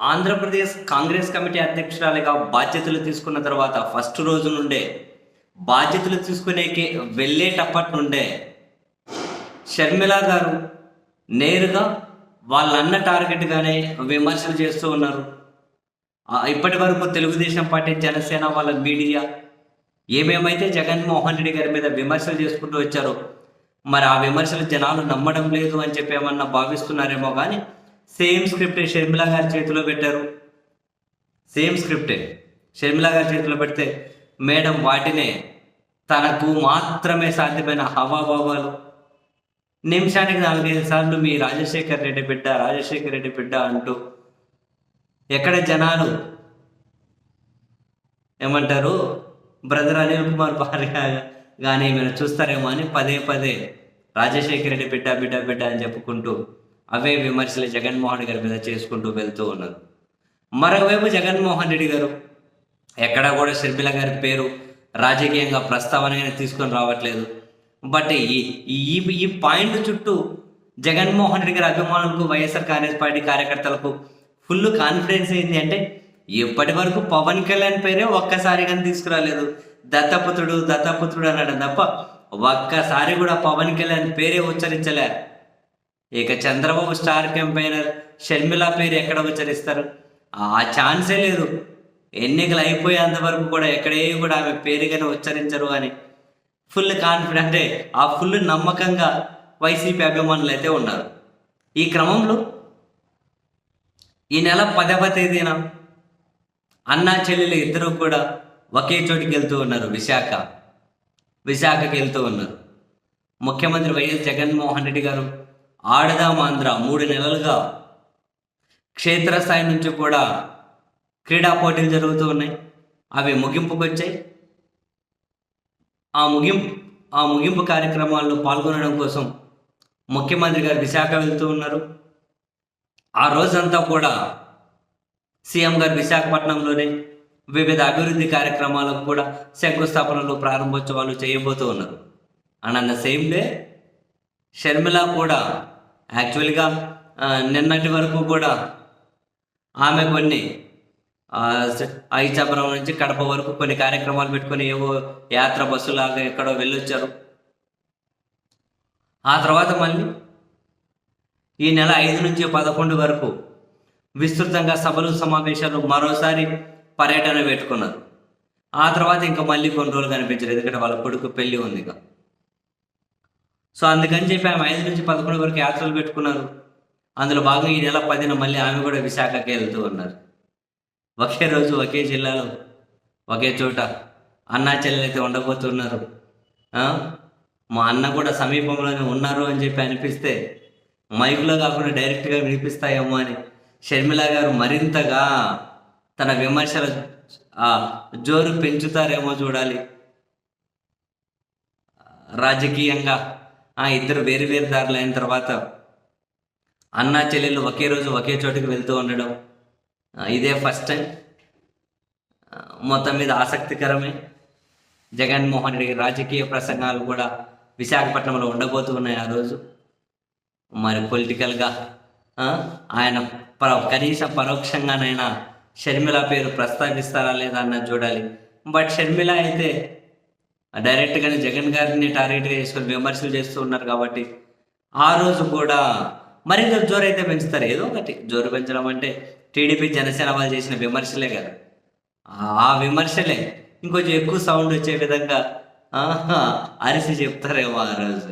Andhra Pradesh Congress committee అధ్యక్షురాలిగా బాధ్యతలు తీసుకున్న తర్వాత ఫస్ట్ రోజు నుండే బాధ్యతలు తీసుకునేకి వెళ్ళేటప్పటి నుండే షర్మిల గారు నేరుగా వాళ్ళన్న టార్గెట్గానే విమర్శలు చేస్తూ ఉన్నారు. ఇప్పటి వరకు తెలుగుదేశం పార్టీ జనసేన వాళ్ళ మీడియా ఏమేమైతే జగన్మోహన్ రెడ్డి గారి మీద విమర్శలు చేసుకుంటూ వచ్చారో మరి ఆ విమర్శలు జనాలు నమ్మడం లేదు అని చెప్పి ఏమన్నా భావిస్తున్నారేమో కానీ సేమ్ స్క్రిప్టే షర్మిల గారి చేతిలో పెట్టారు. సేమ్ స్క్రిప్టే షర్మిల గారి చేతిలో పెడితే మేడం వాటినే తనకు మాత్రమే సాధ్యమైన హవాభావాలు. నిమిషానికి నాలుగైదు సార్లు మీ రాజశేఖర్ రెడ్డి బిడ్డ రాజశేఖర్ రెడ్డి బిడ్డ అంటూ ఎక్కడ జనాలు ఏమంటారు? బ్రదర్ అనిల్ కుమార్ భార్య కానీ మీరు చూస్తారేమో అని పదే పదే రాజశేఖర రెడ్డి బిడ్డ బిడ్డ బిడ్డ అని చెప్పుకుంటూ అవే విమర్శలు జగన్మోహన్ గారి మీద చేసుకుంటూ వెళ్తూ ఉన్నారు. మరోవైపు జగన్మోహన్ రెడ్డి గారు ఎక్కడా కూడా షర్మిల గారి పేరు రాజకీయంగా ప్రస్తావన తీసుకొని రావట్లేదు. బట్ ఈ ఈ ఈ పాయింట్ చుట్టూ జగన్మోహన్ రెడ్డి గారి అభిమానులకు వైఎస్ఆర్ కాంగ్రెస్ పార్టీ కార్యకర్తలకు ఫుల్ కాన్ఫిడెన్స్ ఏంటి అంటే ఇప్పటి వరకు పవన్ కళ్యాణ్ పేరే ఒక్కసారి కానీ తీసుకురాలేదు. దత్తపుత్రుడు దత్తపుత్రుడు అన్నాడు తప్ప ఒక్కసారి కూడా పవన్ కళ్యాణ్ పేరే ఉచ్చరించలే. ఇక చంద్రబాబు స్టార్ క్యాంపెయినర్ షర్మిల పేరు ఎక్కడ ఉచ్చరిస్తారు? ఆ ఛాన్సే లేదు. ఎన్నికలు అయిపోయేంత వరకు కూడా ఎక్కడే కూడా ఆమె పేరుగానే ఉచ్చరించరు అని ఫుల్ కాన్ఫిడెంట్ అంటే ఆ ఫుల్ నమ్మకంగా వైసీపీ అభిమానులు అయితే ఉన్నారు. ఈ క్రమంలో ఈ నెల పదవ తేదీన అన్నా చెల్లెలు ఇద్దరు కూడా ఒకే చోటికి వెళ్తూ ఉన్నారు విశాఖ. విశాఖకి వెళ్తూ ఉన్నారు. ముఖ్యమంత్రి వైఎస్ జగన్మోహన్ రెడ్డి గారు ఆడదాం మూడు నెలలుగా. క్షేత్రస్థాయి నుంచి కూడా క్రీడా పోటీలు జరుగుతూ ఉన్నాయి. అవి ముగింపుకు వచ్చాయి. ఆ ముగింపు ఆ ముగింపు కార్యక్రమాల్లో పాల్గొనడం కోసం ముఖ్యమంత్రి గారు విశాఖ వెళ్తూ ఉన్నారు. ఆ రోజంతా కూడా సీఎం గారు విశాఖపట్నంలోనే వివిధ అభివృద్ధి కార్యక్రమాలకు కూడా శంకుస్థాపనలు ప్రారంభోత్సవాలు చేయబోతూ ఉన్నారు. అండ్ అన్న సేమ్ డే షర్మిల కూడా యాక్చువల్గా నిన్నటి వరకు కూడా ఆమె కొన్ని ఐచాపురం నుంచి కడప వరకు కొన్ని కార్యక్రమాలు పెట్టుకొని ఏవో యాత్ర బస్సులాగా ఎక్కడో వెళ్ళొచ్చారు. ఆ తర్వాత మళ్ళీ ఈ నెల ఐదు నుంచి పదకొండు వరకు విస్తృతంగా సభలు సమావేశాలు మరోసారి పర్యటన పెట్టుకున్నారు. ఆ తర్వాత ఇంకా మళ్ళీ కొన్ని రోజులు కనిపించలేదు ఎందుకంటే వాళ్ళ కొడుకు పెళ్ళి ఉంది ఇక సో అందుకని చెప్పి ఆమె ఐదు నుంచి పదకొండు వరకు యాత్రలు పెట్టుకున్నారు. అందులో భాగంగా ఈ నెల పదిన మళ్ళీ ఆమె కూడా విశాఖకి వెళ్తూ ఉన్నారు. ఒకే రోజు ఒకే జిల్లాలో ఒకే చోట అన్నా చెల్లెలు అయితే ఉండబోతున్నారు. మా అన్న కూడా సమీపంలోనే ఉన్నారు అని చెప్పి అనిపిస్తే మైకులో కాకుండా డైరెక్ట్గా వినిపిస్తాయేమో అని షర్మిల గారు మరింతగా తన విమర్శల జోరు పెంచుతారేమో చూడాలి. రాజకీయంగా ఆ ఇద్దరు వేరు వేరు దారులు అయిన తర్వాత అన్నా చెల్లెళ్ళు ఒకే రోజు ఒకే చోటుకి వెళ్తూ ఉండడం ఇదే ఫస్ట్ టైం మొత్తం మీద ఆసక్తికరమే. జగన్మోహన్ రెడ్డి రాజకీయ ప్రసంగాలు కూడా విశాఖపట్నంలో ఉండబోతున్నాయి ఆ రోజు. మరి పొలిటికల్గా ఆయన పర కనీస పరోక్షంగానైనా షర్మిల పేరు ప్రస్తావిస్తారా లేదా అన్నది చూడాలి. బట్ షర్మిల అయితే డైరెక్ట్గానే జగన్ గారిని టార్గెట్గా చేసుకొని విమర్శలు చేస్తూ ఉన్నారు కాబట్టి ఆ రోజు కూడా మరింత జోరు అయితే పెంచుతారు. ఏదో ఒకటి జోరు పెంచడం అంటే టీడీపీ జనసేన వాళ్ళు చేసిన విమర్శలే కదా. ఆ విమర్శలే. ఇంకొంచెం ఎక్కువ సౌండ్ వచ్చే విధంగా అరిసి చెప్తారేమో ఆ రోజు.